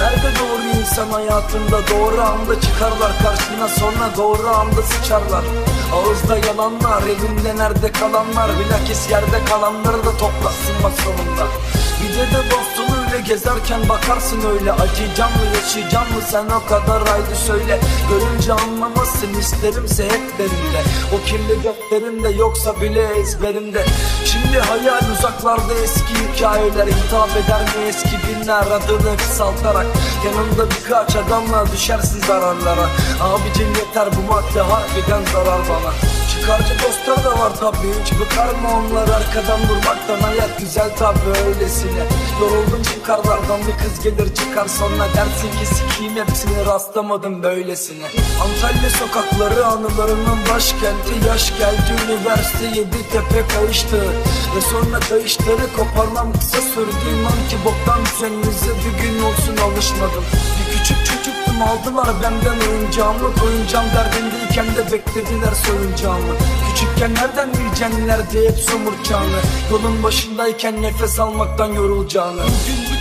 Nerede doğru insan hayatında? Doğru anda çıkarlar Karşına sonra doğru anda sıçarlar. Ağızda yalanlar elinde nerede kalanlar? Bilakis yerde kalanları da toplasın bak sonunda. Bir de de dostum öyle gezerken bakarsın öyle. Acıyacağım mı yaşayacağım mı? Sen o kadar haydi söyle. Görünce anlamasın isterimse hep derinde O kirli defterimde yoksa bile ezberimde. Şimdi hayal uzaklarda eski hikayeler. Hitap eder mi eski günler? Adını kısaltarak. Yanında birkaç adamla düşersin zararlara. Abicim yeter bu madde harbiden zarar bana. Çıkarcı dostlar da var tabi Hiç bıkar mı onlar arkadan durmaktan Hayat güzel tabi öylesine. Yoruldum çıkarlardan bir kız gelir çıkar sonra Dersin ki sikiyim hepsini rastlamadım böylesine. Antalya sokakları anılarının başkenti Yaş geldi üniversite yedi tepe kayıştı. Ve sonra kayışları koparmam kısa sürdü. İnan ki boktan düzeninize bir gün olsun alışmadım. Bir küçük çocuktum aldılar benden oyuncağımı. Koyuncağım derdindeyken de beklediler soyuncağımı. Küçükken nereden bileceksin nerede hep somurtacağını? Yolun başındayken nefes almaktan yorulacağını. Bugün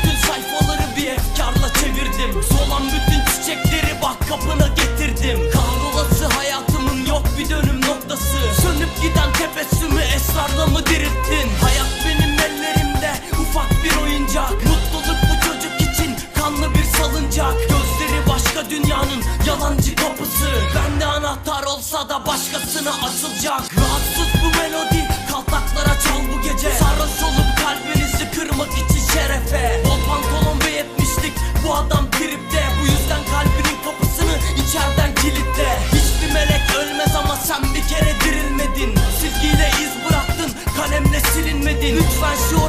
kapına getirdim. Kahrolası hayatımın yok bir dönüm noktası. Sönüp giden tebessümü esrarla mı dirilttin? Hayat benim ellerimde ufak bir oyuncak. Mutluluk bu çocuk için kanlı bir salıncak. Gözleri başka dünyanın yalancı kapısı. Bende anahtar olsa da başkasına açılacak Lütfen şu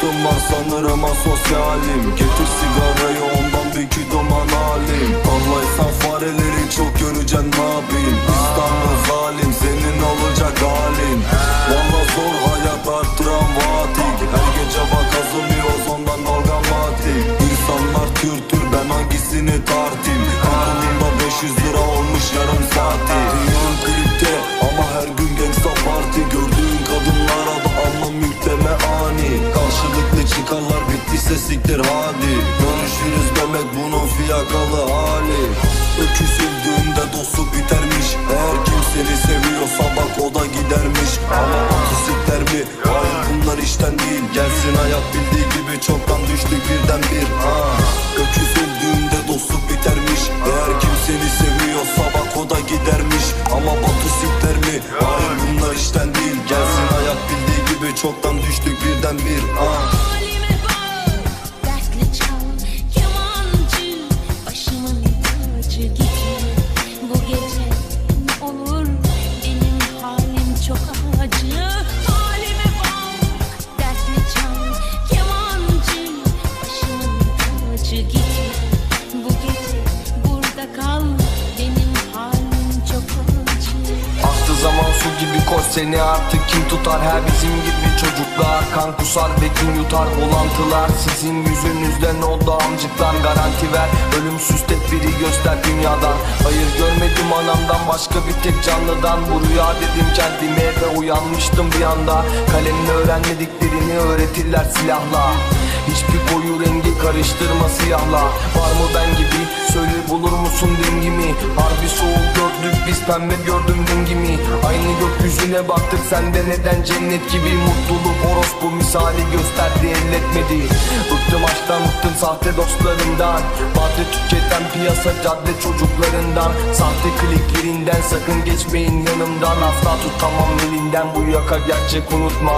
dostum var sanırım asosyalim. Getir sigarayı ondan bir kidoman halim Anlaysan fareleri çok göreceksin yapayım? İstanbul zalim senin olacak halin Valla zor hayat arttıran vatik Her gece bak kazanıyoruz ondan dalgamatik İnsanlar tür tür ben hangisini tartayım siktir hadi Görüşürüz demek bunun fiyakalı hali. Öküz dostluk bitermiş. Eğer kim seni seviyorsa bak o da gidermiş. Ama otosikler mi? Hayır bunlar işten değil. Gelsin hayat bildiği gibi çoktan düştük birden bir ha. Seni artık kim tutar? Her bizim gibi çocuklar Kan kusar ve kim yutar. Bulantılar Sizin yüzünüzden oldu amcıklar Garanti ver. Ölümsüz tek biri göster dünyadan. Hayır görmedim anamdan başka bir tek canlıdan. Bu rüya dedim kendime ve uyanmıştım bir anda. Kalemle öğrenmediklerini öğretirler silahla. Hiçbir koyu rengi karıştırma siyahla. Var mı ben gibi? Söyle bulur musun dengimi? Harbi soğuk biz pembe gördüm rengimi. Aynı gökyüzüne baktık. Sende neden cennet gibi Mutluluk? Orospu misali gösterdi elletmedi. Bıktım aşktan bıktım sahte dostlarından Madde tüketen piyasa cadde çocuklarından. Sahte kliklerinden sakın geçmeyin yanımdan. Asla tutamam elinden. Bu yaka gerçek unutma